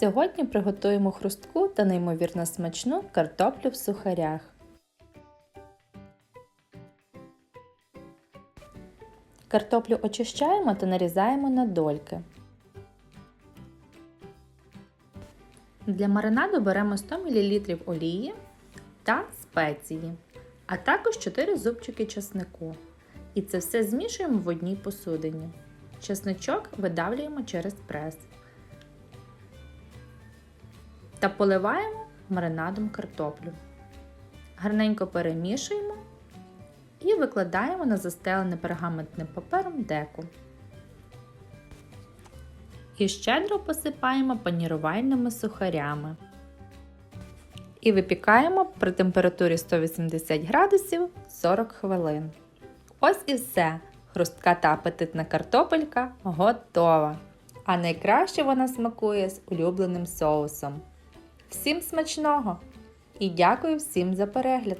Сьогодні приготуємо хрустку та неймовірно смачну картоплю в сухарях. Картоплю очищаємо та нарізаємо на дольки. Для маринаду беремо 100 мл олії та спеції, а також 4 зубчики чеснику. І це все змішуємо в одній посудині. Чесничок видавлюємо через прес та поливаємо маринадом картоплю. Гарненько перемішуємо і викладаємо на застелене пергаментним папером деку. І щедро посипаємо панірувальними сухарями. І випікаємо при температурі 180 градусів 40 хвилин. Ось і все. Хрустка та апетитна картопелька готова. А найкраще вона смакує з улюбленим соусом. Всім смачного! І дякую всім за перегляд!